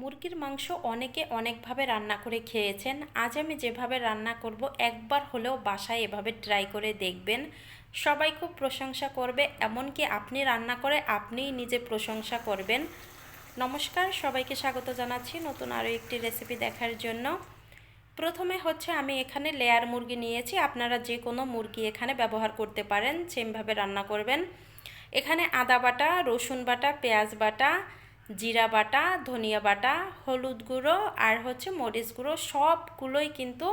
মুরগির মাংস অনেকে অনেকভাবে রান্না করে খেয়েছেন। আজ আমি যেভাবে রান্না করব, একবার হলেও বাসায় এভাবে ট্রাই করে দেখবেন। সবাই খুব প্রশংসা করবে, এমনকি আপনি রান্না করে আপনিই নিজে প্রশংসা করবেন। নমস্কার, সবাইকে স্বাগত জানাচ্ছি নতুন আরও একটি রেসিপি দেখার জন্য। প্রথমে হচ্ছে আমি এখানে লেয়ার মুরগি নিয়েছি। আপনারা যে কোনো মুরগি এখানে ব্যবহার করতে পারেন সেমভাবে রান্না করবেন। এখানে আদা বাটা, রসুন বাটা, পেঁয়াজ বাটা জিরা বাটা, ধনিয়া বাটা, হলুদ গুঁড়ো আর হচ্ছে মরিচ গুঁড়ো সবগুলোই কিন্তু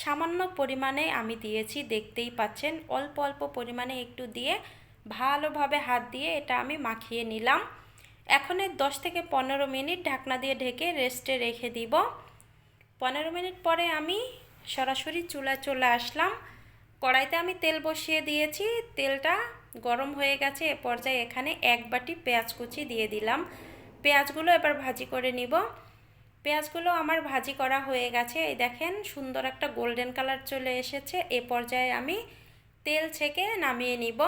সামান্য পরিমাণে আমি দিয়েছি। দেখতেই পাচ্ছেন, অল্প অল্প পরিমাণে একটু দিয়ে ভালোভাবে হাত দিয়ে এটা আমি মাখিয়ে নিলাম। এখন দশ থেকে পনেরো মিনিট ঢাকনা দিয়ে ঢেকে রেস্টে রেখে দিব। পনেরো মিনিট পরে আমি সরাসরি চুলা চলে আসলাম। কড়াইতে আমি তেল বসিয়ে দিয়েছি। তেলটা গরম হয়ে গেছে, এ পর্যায়ে এখানে এক বাটি পেঁয়াজ কুচি দিয়ে দিলাম। পেঁয়াজগুলো এবার ভাজি করে নিব। পেঁয়াজগুলো আমার ভাজি করা হয়ে গেছে। এই দেখেন, সুন্দর একটা গোল্ডেন কালার চলে এসেছে। এ পর্যায়ে আমি তেল ছেঁকে নামিয়ে নিব।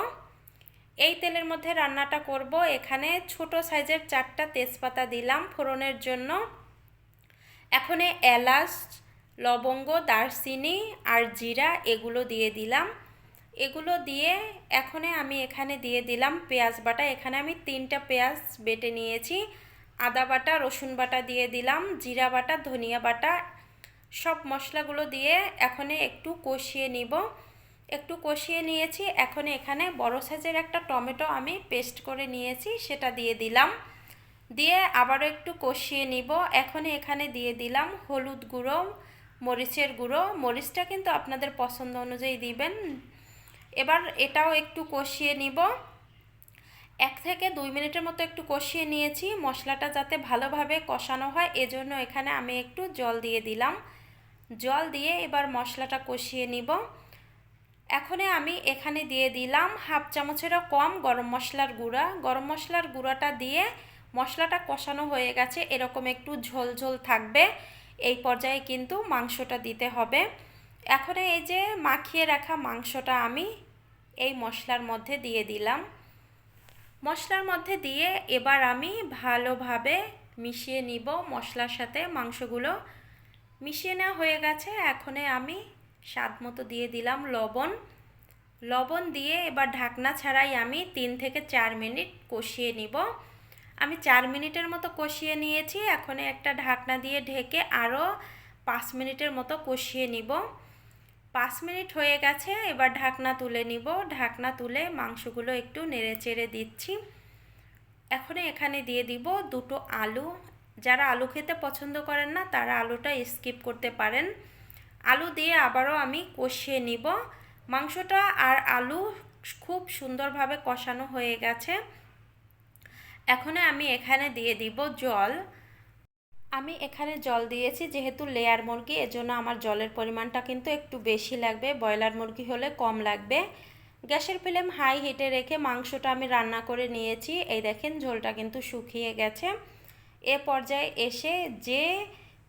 এই তেলের মধ্যে রান্নাটা করব। এখানে ছোট সাইজের চারটা তেজপাতা দিলাম ফোড়নের জন্য। এখন এলাচ, লবঙ্গ, দারচিনি আর জিরা এগুলো দিয়ে দিলাম। এগুলো দিয়ে এখনে আমি এখানে দিয়ে দিলাম পেঁয়াজ বাটা। এখানে আমি তিনটা পেঁয়াজ বেটে নিয়েছি। আদা বাটা, রসুন বাটা দিয়ে দিলাম, জিরা বাটা, ধনিয়া বাটা, সব মশলাগুলো দিয়ে এখনে একটু কষিয়ে নিব। একটু কষিয়ে নিয়েছি, এখন এখানে বড় সাইজের একটা টমেটো আমি পেস্ট করে নিয়েছি, সেটা দিয়ে দিলাম। দিয়ে আবারও একটু কষিয়ে নিব, এখন এখানে দিয়ে দিলাম হলুদ গুঁড়ো, মরিচের গুঁড়ো, মরিচটা কিন্তু আপনাদের পছন্দ অনুযায়ী দিবেন। এবার এটাও একটু কষিয়ে নিব। এক থেকে দুই মিনিটের মতো একটু কষিয়ে নিয়েছি। মশলাটা যাতে ভালোভাবে কষানো হয়, এজন্য এখানে আমি একটু জল দিয়ে দিলাম। জল দিয়ে এবার মশলাটা কষিয়ে নিব। এখনে আমি এখানে দিয়ে দিলাম হাফ চামচেরও কম গরম মশলার গুঁড়া। গরম মশলার গুঁড়াটা দিয়ে মশলাটা কষানো হয়ে গেছে, এরকম একটু ঝোল ঝোল থাকবে। এই পর্যায়ে কিন্তু মাংসটা দিতে হবে। এখন এই যে মাখিয়ে রাখা মাংসটা আমি এই মশলার মধ্যে দিয়ে দিলাম। মশলার মধ্যে দিয়ে এবার আমি ভালোভাবে মিশিয়ে নিব মশলার সাথে মাংসগুলো। মিশিয়ে নেওয়া হয়ে গেছে। এখনে আমি স্বাদ মতো দিয়ে দিলাম লবণ। লবণ দিয়ে এবার ঢাকনা ছাড়াই আমি তিন থেকে চার মিনিট কষিয়ে নিব। আমি চার মিনিটের মতো কষিয়ে নিয়েছি। এখন একটা ঢাকনা দিয়ে ঢেকে আরও পাঁচ মিনিটের মতো কষিয়ে নিব। পাঁচ মিনিট হয়ে গেছে, এবার ঢাকনা তুলে নিব। ঢাকনা তুলে মাংসগুলো একটু নেড়ে চেড়ে দিচ্ছি। এখন এখানে দিয়ে দিব দুটো আলু। যারা আলু খেতে পছন্দ করেন না, তারা আলুটা স্কিপ করতে পারেন। আলু দিয়ে আবারও আমি কষিয়ে নিব। মাংসটা আর আলু খুব সুন্দরভাবে কষানো হয়ে গেছে। এখন আমি এখানে দিয়ে দিব জল। আমি এখানে জল দিয়েছি, যেহেতু লেয়ার মুরগি, এজন্য আমার জলের পরিমাণটা কিন্তু একটু বেশি লাগবে। ব্রয়লার মুরগি হলে কম লাগবে। গ্যাসের ফ্লেম হাই হিটে রেখে মাংসটা আমি রান্না করে নিয়েছি। এই দেখেন ঝোলটা কিন্তু শুকিয়ে গেছে। এ পর্যায়ে এসে যে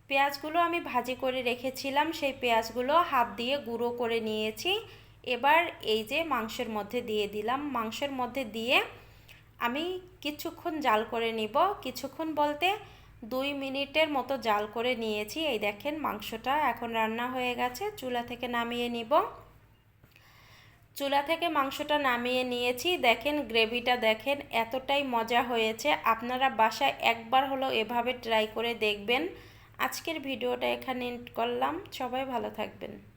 পেঁয়াজগুলো আমি ভাজি করে রেখেছিলাম, সেই পেঁয়াজগুলো হাত দিয়ে গুঁড়ো করে নিয়েছি। এবার এই যে মাংসের মধ্যে দিয়ে দিলাম। মাংসের মধ্যে দিয়ে আমি কিছুক্ষণ জাল করে নিব। কিছুক্ষণ বলতে দুই মিনিটের মতো জাল করে নিয়েছি। এই দেখেন মাংসটা এখন রান্না হয়ে গেছে। চুলা থেকে নামিয়ে নিব। চুলা থেকে মাংসটা নামিয়ে নিয়েছি। দেখেন গ্রেভিটা দেখেন এতটাই মজা হয়েছে। আপনারা বাসায় একবার হলো এভাবে ট্রাই করে দেখবেন। আজকের ভিডিওটা এখানে করলাম। সবাই ভালো থাকবেন।